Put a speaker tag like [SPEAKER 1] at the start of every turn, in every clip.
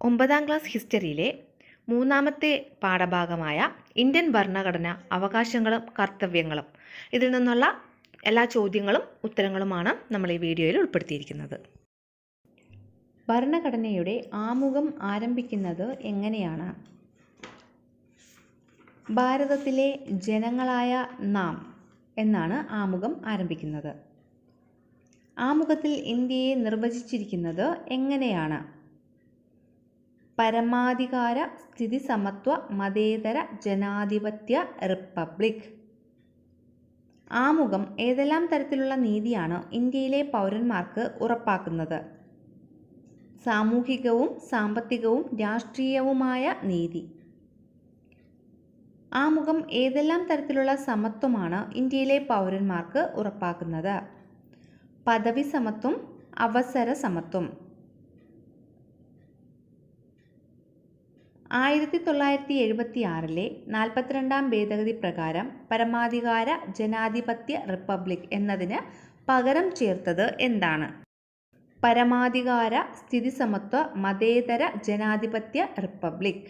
[SPEAKER 1] ഒമ്പതാം ക്ലാസ് ഹിസ്റ്ററിയിലെ മൂന്നാമത്തെ പാഠഭാഗമായ ഇന്ത്യൻ ഭരണഘടന അവകാശങ്ങളും കർത്തവ്യങ്ങളും ഇതിൽ നിന്നുള്ള എല്ലാ ചോദ്യങ്ങളും ഉത്തരങ്ങളുമാണ് നമ്മൾ ഈ വീഡിയോയിൽ ഉൾപ്പെടുത്തിയിരിക്കുന്നത്. ഭരണഘടനയുടെ ആമുഖം ആരംഭിക്കുന്നത് എങ്ങനെയാണ്? ഭാരതത്തിലെ ജനങ്ങളായ നാം എന്നാണ് ആമുഖം ആരംഭിക്കുന്നത്. ആമുഖത്തിൽ ഇന്ത്യയെ നിർവചിച്ചിരിക്കുന്നത് എങ്ങനെയാണ്? പരമാധികാര സ്ഥിതി സമത്വ മതേതര ജനാധിപത്യ റിപ്പബ്ലിക്. ആമുഖം ഏതെല്ലാം തരത്തിലുള്ള നീതിയാണ് ഇന്ത്യയിലെ പൗരന്മാർക്ക് ഉറപ്പാക്കുന്നത്? സാമൂഹികവും സാമ്പത്തികവും രാഷ്ട്രീയവുമായ നീതി. ആമുഖം ഏതെല്ലാം തരത്തിലുള്ള സമത്വമാണ് ഇന്ത്യയിലെ പൗരന്മാർക്ക് ഉറപ്പാക്കുന്നത്? പദവി സമത്വം അവസര സമത്വം. ആയിരത്തി തൊള്ളായിരത്തി എഴുപത്തി ആറിലെ നാൽപ്പത്തിരണ്ടാം ഭേദഗതി പ്രകാരം പരമാധികാര ജനാധിപത്യ റിപ്പബ്ലിക് എന്നതിന് പകരം ചേർത്തത് എന്താണ്? പരമാധികാര സ്ഥിതി സമത്വ മതേതര ജനാധിപത്യ റിപ്പബ്ലിക്.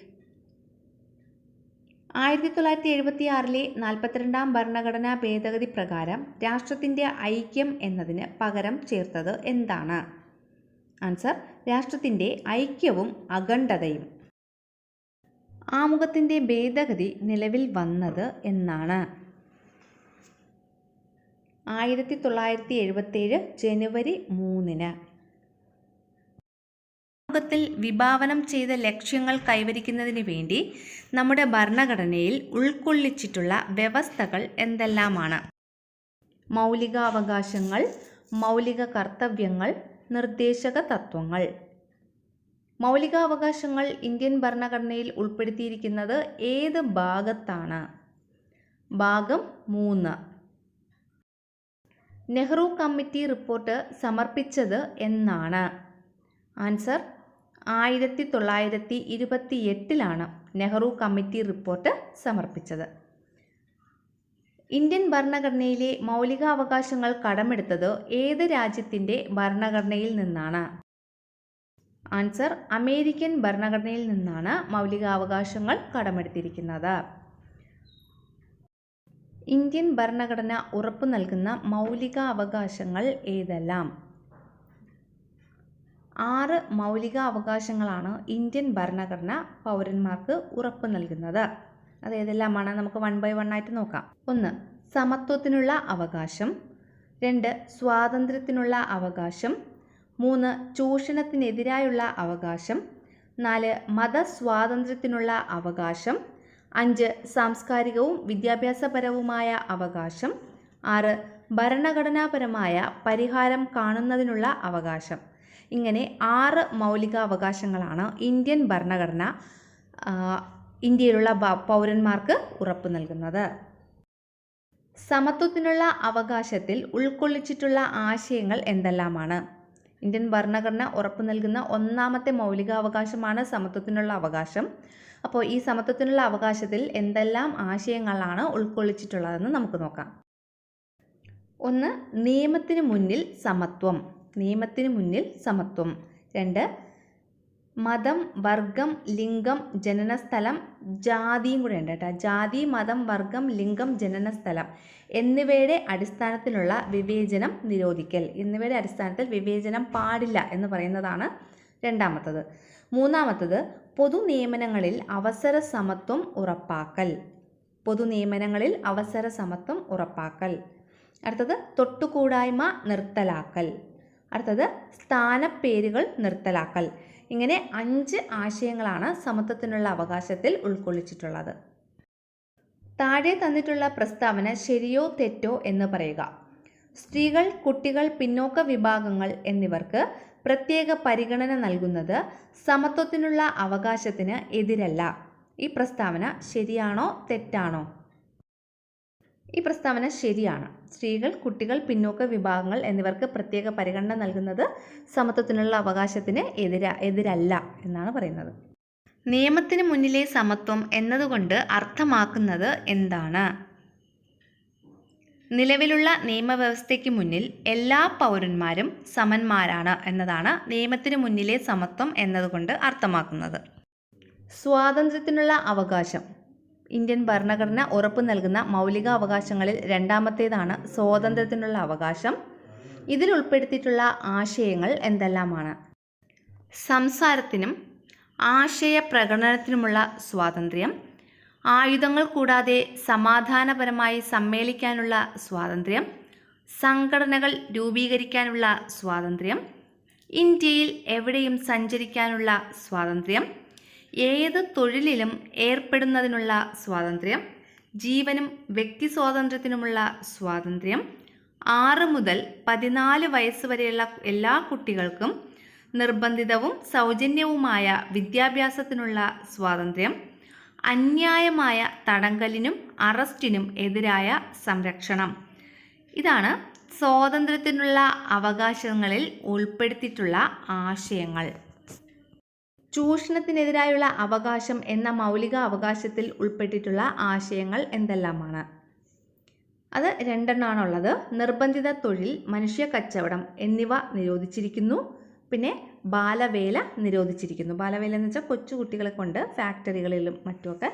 [SPEAKER 1] ആയിരത്തി തൊള്ളായിരത്തി എഴുപത്തി ആറിലെ നാൽപ്പത്തിരണ്ടാം ഭരണഘടനാ ഭേദഗതി പ്രകാരം രാഷ്ട്രത്തിന്റെ ഐക്യം എന്നതിന് പകരം ചേർത്തത് എന്താണ്? ആൻസർ രാഷ്ട്രത്തിന്റെ ഐക്യവും അഖണ്ഡതയും. ആമുഖത്തിന്റെ ഭേദഗതി നിലവിൽ വന്നത് എന്നാണ്. ആയിരത്തി തൊള്ളായിരത്തി എഴുപത്തേഴ് ജനുവരി മൂന്നിന്. ആമുഖത്തിൽ വിഭാവനം ചെയ്ത ലക്ഷ്യങ്ങൾ കൈവരിക്കുന്നതിന് വേണ്ടി നമ്മുടെ ഭരണഘടനയിൽ ഉൾക്കൊള്ളിച്ചിട്ടുള്ള വ്യവസ്ഥകൾ എന്തെല്ലാമാണ്? മൗലികാവകാശങ്ങൾ മൗലിക കർത്തവ്യങ്ങൾ നിർദ്ദേശക തത്വങ്ങൾ. മൗലികാവകാശങ്ങൾ ഇന്ത്യൻ ഭരണഘടനയിൽ ഉൾപ്പെടുത്തിയിരിക്കുന്നത് ഏത് ഭാഗത്താണ്? ഭാഗം മൂന്ന്. നെഹ്റു കമ്മിറ്റി റിപ്പോർട്ട് സമർപ്പിച്ചത് എന്നാണ്. ആൻസർ ആയിരത്തി തൊള്ളായിരത്തി ഇരുപത്തി എട്ടിലാണ് നെഹ്റു കമ്മിറ്റി റിപ്പോർട്ട് സമർപ്പിച്ചത്. ഇന്ത്യൻ ഭരണഘടനയിലെ മൗലികാവകാശങ്ങൾ കടമെടുത്തത് ഏത് രാജ്യത്തിന്റെ ഭരണഘടനയിൽ നിന്നാണ്? ആൻസർ അമേരിക്കൻ ഭരണഘടനയിൽ നിന്നാണ് മൗലികാവകാശങ്ങൾ കടമെടുത്തിരിക്കുന്നത്. ഇന്ത്യൻ ഭരണഘടന ഉറപ്പു നൽകുന്ന മൗലിക അവകാശങ്ങൾ ഏതെല്ലാം? ആറ് മൗലിക അവകാശങ്ങളാണ് ഇന്ത്യൻ ഭരണഘടന പൗരന്മാർക്ക് ഉറപ്പ് നൽകുന്നത്. അത് ഏതെല്ലാമാണ്? നമുക്ക് വൺ ബൈ വൺ ആയിട്ട് നോക്കാം. ഒന്ന് സമത്വത്തിനുള്ള അവകാശം. രണ്ട് സ്വാതന്ത്ര്യത്തിനുള്ള അവകാശം. മൂന്ന് ചൂഷണത്തിനെതിരായുള്ള അവകാശം. നാല് മതസ്വാതന്ത്ര്യത്തിനുള്ള അവകാശം. അഞ്ച് സാംസ്കാരികവും വിദ്യാഭ്യാസപരവുമായ അവകാശം. ആറ് ഭരണഘടനാപരമായ പരിഹാരം കാണുന്നതിനുള്ള അവകാശം. ഇങ്ങനെ ആറ് മൗലികാവകാശങ്ങളാണ് ഇന്ത്യൻ ഭരണഘടന ഇന്ത്യയിലുള്ള പൗരന്മാർക്ക് ഉറപ്പു നൽകുന്നത്. സമത്വത്തിനുള്ള അവകാശത്തിൽ ഉൾക്കൊള്ളിച്ചിട്ടുള്ള ആശയങ്ങൾ എന്തെല്ലാമാണ്? ഇന്ത്യൻ ഭരണഘടന ഉറപ്പു നൽകുന്ന ഒന്നാമത്തെ മൗലികാവകാശമാണ് സമത്വത്തിനുള്ള അവകാശം. അപ്പോൾ ഈ സമത്വത്തിനുള്ള അവകാശത്തിൽ എന്തെല്ലാം ആശയങ്ങളാണ് ഉൾക്കൊള്ളിച്ചിട്ടുള്ളതെന്ന് നമുക്ക് നോക്കാം. ഒന്ന് നിയമത്തിന് മുന്നിൽ സമത്വം. നിയമത്തിന് മുന്നിൽ സമത്വം. രണ്ട് മതം വർഗം ലിംഗം ജനനസ്ഥലം ജാതിയും കൂടെ ഉണ്ട് കേട്ടോ. ജാതി മതം വർഗം ലിംഗം ജനനസ്ഥലം എന്നിവയുടെ അടിസ്ഥാനത്തിലുള്ള വിവേചനം നിരോധിക്കൽ. എന്നിവയുടെ അടിസ്ഥാനത്തിൽ വിവേചനം പാടില്ല എന്ന് പറയുന്നതാണ് രണ്ടാമത്തത്. മൂന്നാമത്തത് പൊതു നിയമനങ്ങളിൽ അവസര സമത്വം ഉറപ്പാക്കൽ. പൊതു നിയമനങ്ങളിൽ അവസര സമത്വം ഉറപ്പാക്കൽ. അടുത്തത് തൊട്ടുകൂടായ്മ നിർത്തലാക്കൽ. അടുത്തത് സ്ഥാനപ്പേരുകൾ നിർത്തലാക്കൽ. ഇങ്ങനെ അഞ്ച് ആശയങ്ങളാണ് സമത്വത്തിനുള്ള അവകാശത്തിൽ ഉൾക്കൊള്ളിച്ചിട്ടുള്ളത്. താഴെ തന്നിട്ടുള്ള പ്രസ്താവന ശരിയോ തെറ്റോ എന്ന് പറയുക. സ്ത്രീകൾ കുട്ടികൾ പിന്നോക്ക വിഭാഗങ്ങൾ എന്നിവർക്ക് പ്രത്യേക പരിഗണന നൽകുന്നത് സമത്വത്തിനുള്ള അവകാശത്തിന് എതിരല്ല. ഈ പ്രസ്താവന ശരിയാണോ തെറ്റാണോ? ഈ പ്രസ്താവന ശരിയാണ്. സ്ത്രീകൾ കുട്ടികൾ പിന്നോക്ക വിഭാഗങ്ങൾ എന്നിവർക്ക് പ്രത്യേക പരിഗണന നൽകുന്നത് സമത്വത്തിനുള്ള അവകാശത്തിന് എതിര എതിരല്ല എന്നാണ് പറയുന്നത്. നിയമത്തിന് മുന്നിലെ സമത്വം എന്നതുകൊണ്ട് അർത്ഥമാക്കുന്നത് എന്താണ്? നിലവിലുള്ള നിയമവ്യവസ്ഥയ്ക്ക് മുന്നിൽ എല്ലാ പൗരന്മാരും സമന്മാരാണ് എന്നതാണ് നിയമത്തിന് മുന്നിലെ സമത്വം എന്നതുകൊണ്ട് അർത്ഥമാക്കുന്നത്. സ്വാതന്ത്ര്യത്തിനുള്ള അവകാശം. ഇന്ത്യൻ ഭരണഘടന ഉറപ്പു നൽകുന്ന മൗലിക അവകാശങ്ങളിൽ രണ്ടാമത്തേതാണ് സ്വാതന്ത്ര്യത്തിനുള്ള അവകാശം. ഇതിൽ ഉൾപ്പെടുത്തിയിട്ടുള്ള ആശയങ്ങൾ എന്തെല്ലാമാണ്? സംസാരത്തിനും ആശയ പ്രകടനത്തിനുമുള്ള സ്വാതന്ത്ര്യം ആയുധങ്ങൾ കൂടാതെ സമാധാനപരമായി സമ്മേളിക്കാനുള്ള സ്വാതന്ത്ര്യം സംഘടനകൾ രൂപീകരിക്കാനുള്ള സ്വാതന്ത്ര്യം ഇന്ത്യയിൽ എവിടെയും സഞ്ചരിക്കാനുള്ള സ്വാതന്ത്ര്യം ഏത് തൊഴിലിലും ഏർപ്പെടുന്നതിനുള്ള സ്വാതന്ത്ര്യം ജീവനും വ്യക്തി സ്വാതന്ത്ര്യത്തിനുമുള്ള സ്വാതന്ത്ര്യം ആറ് മുതൽ പതിനാല് വയസ്സ് വരെയുള്ള എല്ലാ കുട്ടികൾക്കും നിർബന്ധിതവും സൗജന്യവുമായ വിദ്യാഭ്യാസത്തിനുള്ള സ്വാതന്ത്ര്യം അന്യായമായ തടങ്കലിനും അറസ്റ്റിനും എതിരായ സംരക്ഷണം. ഇതാണ് സ്വാതന്ത്ര്യത്തിനുള്ള അവകാശങ്ങളിൽ ഉൾപ്പെടുത്തിയിട്ടുള്ള ആശയങ്ങൾ. ചൂഷണത്തിനെതിരായുള്ള അവകാശം എന്ന മൗലിക അവകാശത്തിൽ ഉൾപ്പെട്ടിട്ടുള്ള ആശയങ്ങൾ എന്തെല്ലാമാണ്? അത് രണ്ടെണ്ണമാണുള്ളത് നിർബന്ധിത തൊഴിൽ മനുഷ്യ കച്ചവടം എന്നിവ നിരോധിച്ചിരിക്കുന്നു. പിന്നെ ബാലവേല നിരോധിച്ചിരിക്കുന്നു. ബാലവേല എന്ന് വെച്ചാൽ കൊച്ചുകുട്ടികളെ കൊണ്ട് ഫാക്ടറികളിലും മറ്റുമൊക്കെ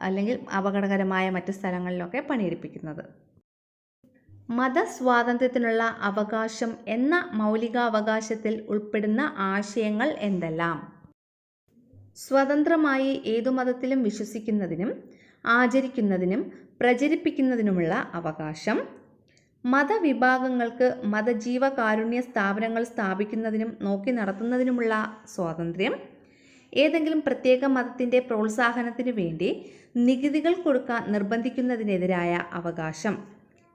[SPEAKER 1] അല്ലെങ്കിൽ അപകടകരമായ മറ്റു സ്ഥലങ്ങളിലൊക്കെ പണിയെടുപ്പിക്കുന്നത്. മതസ്വാതന്ത്ര്യത്തിനുള്ള അവകാശം എന്ന മൗലികാവകാശത്തിൽ ഉൾപ്പെടുന്ന ആശയങ്ങൾ എന്തെല്ലാം? സ്വതന്ത്രമായി ഏതു മതത്തിലും വിശ്വസിക്കുന്നതിനും ആചരിക്കുന്നതിനും പ്രചരിപ്പിക്കുന്നതിനുമുള്ള അവകാശം. മതവിഭാഗങ്ങൾക്ക് മതജീവകാരുണ്യ സ്ഥാപനങ്ങൾ സ്ഥാപിക്കുന്നതിനും നോക്കി നടത്തുന്നതിനുമുള്ള സ്വാതന്ത്ര്യം. ഏതെങ്കിലും പ്രത്യേക മതത്തിന്റെ പ്രോത്സാഹനത്തിനു വേണ്ടി നികുതികൾ കൊടുക്കാൻ നിർബന്ധിക്കുന്നതിനെതിരായ അവകാശം.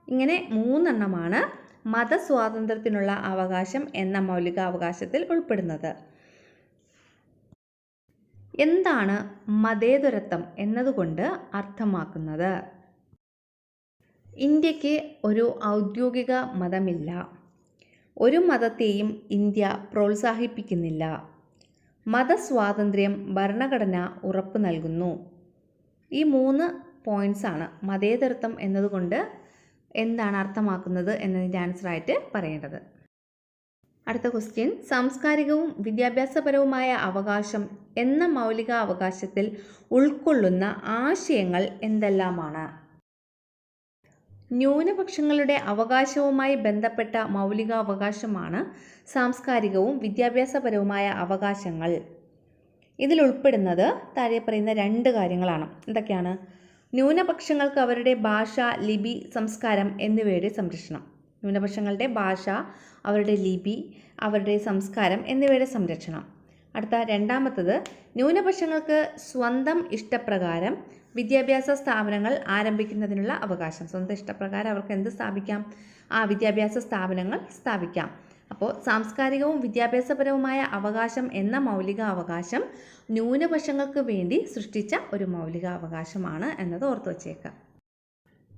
[SPEAKER 1] ഇങ്ങനെ മൂന്നെണ്ണമാണ് മതസ്വാതന്ത്ര്യത്തിനുള്ള അവകാശം എന്ന മൗലികാവകാശത്തിൽ ഉൾപ്പെടുന്നത്. എന്താണ് മതേതരത്വം എന്നതുകൊണ്ട് അർത്ഥമാക്കുന്നത്? ഇന്ത്യയ്ക്ക് ഒരു ഔദ്യോഗിക മതമില്ല. ഒരു മതത്തെയും ഇന്ത്യ പ്രോത്സാഹിപ്പിക്കുന്നില്ല. മതസ്വാതന്ത്ര്യം ഭരണഘടന ഉറപ്പ് നൽകുന്നു. ഈ മൂന്ന് പോയിന്റ്സ് ആണ് മതേതരത്വം എന്നതുകൊണ്ട് എന്താണ് അർത്ഥമാക്കുന്നത് എന്നതിന്റെ ആൻസറായിട്ട് പറയേണ്ടത്. അടുത്ത ക്വസ്റ്റ്യൻ സാംസ്കാരികവും വിദ്യാഭ്യാസപരവുമായ അവകാശം എന്ന മൗലിക അവകാശത്തിൽ ഉൾക്കൊള്ളുന്ന ആശയങ്ങൾ എന്തെല്ലാമാണ്? ന്യൂനപക്ഷങ്ങളുടെ അവകാശവുമായി ബന്ധപ്പെട്ട മൗലിക അവകാശമാണ് സാംസ്കാരികവും വിദ്യാഭ്യാസപരവുമായ അവകാശങ്ങൾ. ഇതിൽ ഉൾപ്പെടുന്നത് താഴെ പറയുന്ന രണ്ട് കാര്യങ്ങളാണ്. എന്തൊക്കെയാണ്? ന്യൂനപക്ഷങ്ങൾക്ക് അവരുടെ ഭാഷ ലിപി സംസ്കാരം എന്നിവയുടെ സംരക്ഷണം. ന്യൂനപക്ഷങ്ങളുടെ ഭാഷ അവരുടെ ലിപി അവരുടെ സംസ്കാരം എന്നിവയുടെ സംരക്ഷണം. അടുത്ത രണ്ടാമത്തത് ന്യൂനപക്ഷങ്ങൾക്ക് സ്വന്തം ഇഷ്ടപ്രകാരം വിദ്യാഭ്യാസ സ്ഥാപനങ്ങൾ ആരംഭിക്കുന്നതിനുള്ള അവകാശം. സ്വന്തം ഇഷ്ടപ്രകാരം അവർക്ക് എന്ത് സ്ഥാപിക്കാം? ആ വിദ്യാഭ്യാസ സ്ഥാപനങ്ങൾ സ്ഥാപിക്കാം. അപ്പോൾ സാംസ്കാരികവും വിദ്യാഭ്യാസപരവുമായ അവകാശം എന്ന മൗലിക അവകാശം ന്യൂനപക്ഷങ്ങൾക്ക് വേണ്ടി സൃഷ്ടിച്ച ഒരു മൗലിക അവകാശമാണ് എന്നത് ഓർത്തു വച്ചേക്കാം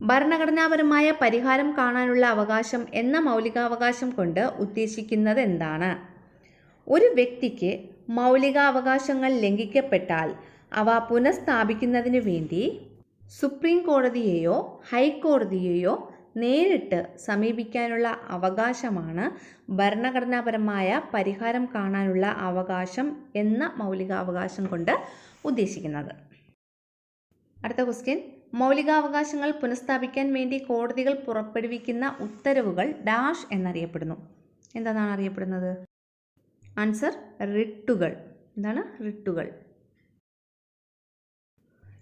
[SPEAKER 1] ഭരണഘടനാപരമായ പരിഹാരം കാണാനുള്ള അവകാശം എന്ന മൗലികാവകാശം കൊണ്ട് ഉദ്ദേശിക്കുന്നത് എന്താണ് ഒരു വ്യക്തിക്ക് മൗലികാവകാശങ്ങൾ ലംഘിക്കപ്പെട്ടാൽ അവ പുനഃസ്ഥാപിക്കുന്നതിന് വേണ്ടി സുപ്രീം കോടതിയെയോ ഹൈക്കോടതിയെയോ നേരിട്ട് സമീപിക്കാനുള്ള അവകാശമാണ് ഭരണഘടനാപരമായ പരിഹാരം കാണാനുള്ള അവകാശം എന്ന മൗലികാവകാശം കൊണ്ട് ഉദ്ദേശിക്കുന്നത്. അടുത്ത ക്വസ്റ്റ്യൻ മൗലികാവകാശങ്ങൾ പുനഃസ്ഥാപിക്കാൻ വേണ്ടി കോടതികൾ പുറപ്പെടുവിക്കുന്ന ഉത്തരവുകൾ ഡാഷ് എന്നറിയപ്പെടുന്നു. എന്താണ് അറിയപ്പെടുന്നത്? ആൻസർ റിട്ടുകൾ. എന്താണ്? റിട്ടുകൾ.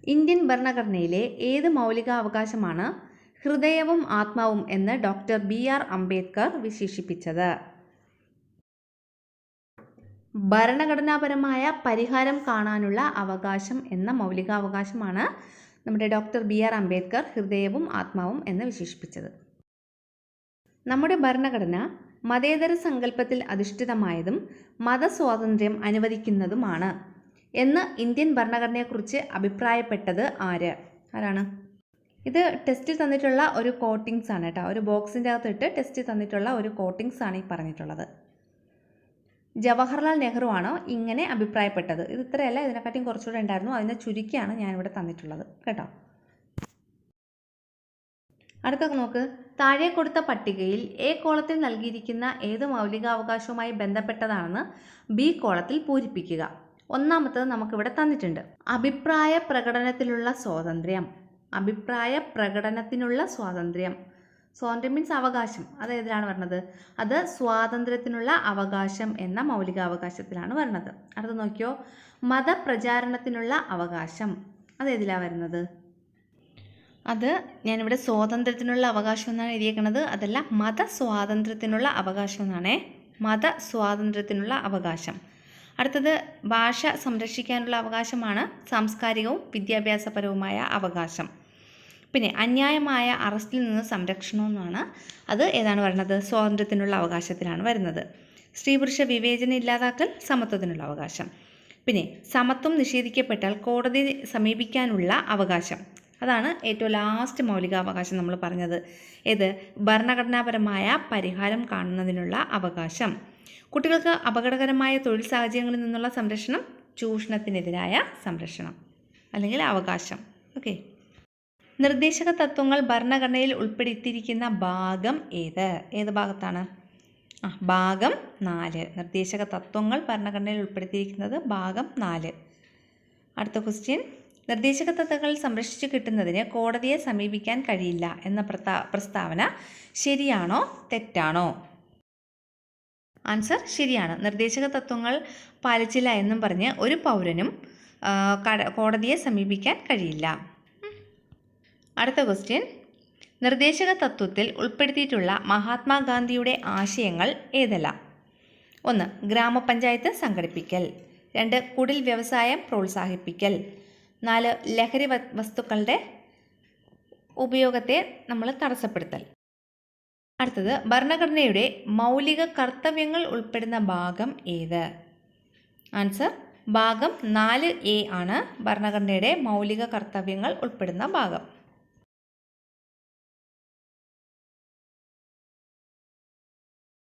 [SPEAKER 1] ഇന്ത്യൻ ഭരണഘടനയിലെ ഏത് മൗലികാവകാശമാണ് ഹൃദയവും ആത്മാവും എന്ന് ഡോക്ടർ ബി ആർ അംബേദ്കർ വിശേഷിപ്പിച്ചത്? ഭരണഘടനാപരമായ പരിഹാരം കാണാനുള്ള അവകാശം എന്ന മൗലികാവകാശമാണ് നമ്മുടെ ഡോക്ടർ ബി ആർ അംബേദ്കർ ഹൃദയവും ആത്മാവും എന്ന് വിശേഷിപ്പിച്ചത്. നമ്മുടെ ഭരണഘടന മതേതര സങ്കല്പത്തിൽ അധിഷ്ഠിതമായതും മതസ്വാതന്ത്ര്യം അനുവദിക്കുന്നതുമാണ് എന്ന് ഇന്ത്യൻ ഭരണഘടനയെക്കുറിച്ച് അഭിപ്രായപ്പെട്ടത് ആര്? ആരാണ്? ഇത് ടെസ്റ്റിൽ തന്നിട്ടുള്ള ഒരു കോട്ടിങ്സ് ആണ് കേട്ടോ. ഒരു ബോക്സിന്റെ അകത്തിട്ട് ടെസ്റ്റിൽ തന്നിട്ടുള്ള ഒരു കോട്ടിങ്സ് ആണ് ഈ പറഞ്ഞിട്ടുള്ളത്. ജവഹർലാൽ നെഹ്റു ആണോ ഇങ്ങനെ അഭിപ്രായപ്പെട്ടത്. ഇത് ഇത്രയല്ല ഇതിനെക്കാട്ടിയും കുറച്ചുകൂടെ ഉണ്ടായിരുന്നു. അതിനെ ചുരുക്കിയാണ് ഞാനിവിടെ തന്നിട്ടുള്ളത്. കേട്ടോ? അടുത്ത നോക്ക്. താഴെ കൊടുത്ത പട്ടികയിൽ എ കോളത്തിൽ നൽകിയിരിക്കുന്ന ഏത് മൗലികാവകാശവുമായി ബന്ധപ്പെട്ടതാണെന്ന് ബി കോളത്തിൽ പൂരിപ്പിക്കുക. ഒന്നാമത്തത് നമുക്കിവിടെ തന്നിട്ടുണ്ട്. അഭിപ്രായ പ്രകടനത്തിലുള്ള സ്വാതന്ത്ര്യം. അഭിപ്രായ പ്രകടനത്തിനുള്ള സ്വാതന്ത്ര്യം. സ്വാതന്ത്ര്യം മീൻസ് അവകാശം. അത് ഏതിലാണ് വരണത് അത് സ്വാതന്ത്ര്യത്തിനുള്ള അവകാശം എന്ന മൗലികാവകാശത്തിലാണ് വരണത് അടുത്ത നോക്കിയോ. മതപ്രചാരണത്തിനുള്ള അവകാശം. അത് ഏതിലാണ് വരുന്നത്? അത് ഞാനിവിടെ സ്വാതന്ത്ര്യത്തിനുള്ള അവകാശം എന്നാണ് എഴുതിയേക്കുന്നത് അതല്ല മതസ്വാതന്ത്ര്യത്തിനുള്ള അവകാശം എന്നാണേ. മതസ്വാതന്ത്ര്യത്തിനുള്ള അവകാശം. അടുത്തത് ഭാഷ സംരക്ഷിക്കാനുള്ള അവകാശമാണ് സാംസ്കാരികവും വിദ്യാഭ്യാസപരവുമായ അവകാശം. പിന്നെ അന്യായമായ അറസ്റ്റിൽ നിന്ന് സംരക്ഷണമെന്നാണ് അത് ഏതാണ് വരുന്നത് സ്വാതന്ത്ര്യത്തിനുള്ള അവകാശത്തിലാണ് വരുന്നത്. സ്ത്രീ പുരുഷ വിവേചനം ഇല്ലാതാക്കൽ സമത്വത്തിനുള്ള അവകാശം. പിന്നെ സമത്വം നിഷേധിക്കപ്പെട്ടാൽ കോടതി സമീപിക്കാനുള്ള അവകാശം. അതാണ് ഏറ്റവും ലാസ്റ്റ് മൗലികാവകാശം നമ്മൾ പറഞ്ഞത്. ഏത്? ഭരണഘടനാപരമായ പരിഹാരം കാണുന്നതിനുള്ള അവകാശം. കുട്ടികൾക്ക് അപകടകരമായ തൊഴിൽ സാഹചര്യങ്ങളിൽ നിന്നുള്ള സംരക്ഷണം ചൂഷണത്തിനെതിരായ സംരക്ഷണം അല്ലെങ്കിൽ അവകാശം. ഓക്കെ നിർദ്ദേശക തത്വങ്ങൾ ഭരണഘടനയിൽ ഉൾപ്പെടുത്തിയിരിക്കുന്ന ഭാഗം ഏത്? ഏത് ഭാഗത്താണ്? ആ ഭാഗം നാല്. നിർദ്ദേശക തത്വങ്ങൾ ഭരണഘടനയിൽ ഉൾപ്പെടുത്തിയിരിക്കുന്നത് ഭാഗം നാല്. അടുത്ത ക്വസ്റ്റ്യൻ നിർദ്ദേശക തത്വങ്ങൾ സംരക്ഷിച്ചു കിട്ടുന്നതിന് കോടതിയെ സമീപിക്കാൻ കഴിയില്ല എന്ന പ്രസ്താവന ശരിയാണോ? തെറ്റാണോ? ആൻസർ ശരിയാണ്. നിർദ്ദേശക തത്വങ്ങൾ പാലിച്ചില്ല എന്നും പറഞ്ഞ് ഒരു പൗരനും കോടതിയെ സമീപിക്കാൻ കഴിയില്ല. അടുത്ത ക്വസ്റ്റ്യൻ നിർദ്ദേശക തത്വത്തിൽ ഉൾപ്പെടുത്തിയിട്ടുള്ള മഹാത്മാഗാന്ധിയുടെ ആശയങ്ങൾ ഏതെല്ലാം? ഒന്ന് ഗ്രാമപഞ്ചായത്ത് സംഘടിപ്പിക്കൽ. രണ്ട് കുടിൽ വ്യവസായം പ്രോത്സാഹിപ്പിക്കൽ. നാല് ലഹരി വസ്തുക്കളുടെ ഉപയോഗത്തെ നമ്മൾ തടസ്സപ്പെടുത്തൽ. അടുത്തത് ഭരണഘടനയുടെ മൗലിക കർത്തവ്യങ്ങൾ ഉൾപ്പെടുന്ന ഭാഗം ഏത്? ആൻസർ ഭാഗം നാല് എ ആണ്. ഭരണഘടനയുടെ മൗലിക കർത്തവ്യങ്ങൾ ഉൾപ്പെടുന്ന ഭാഗം.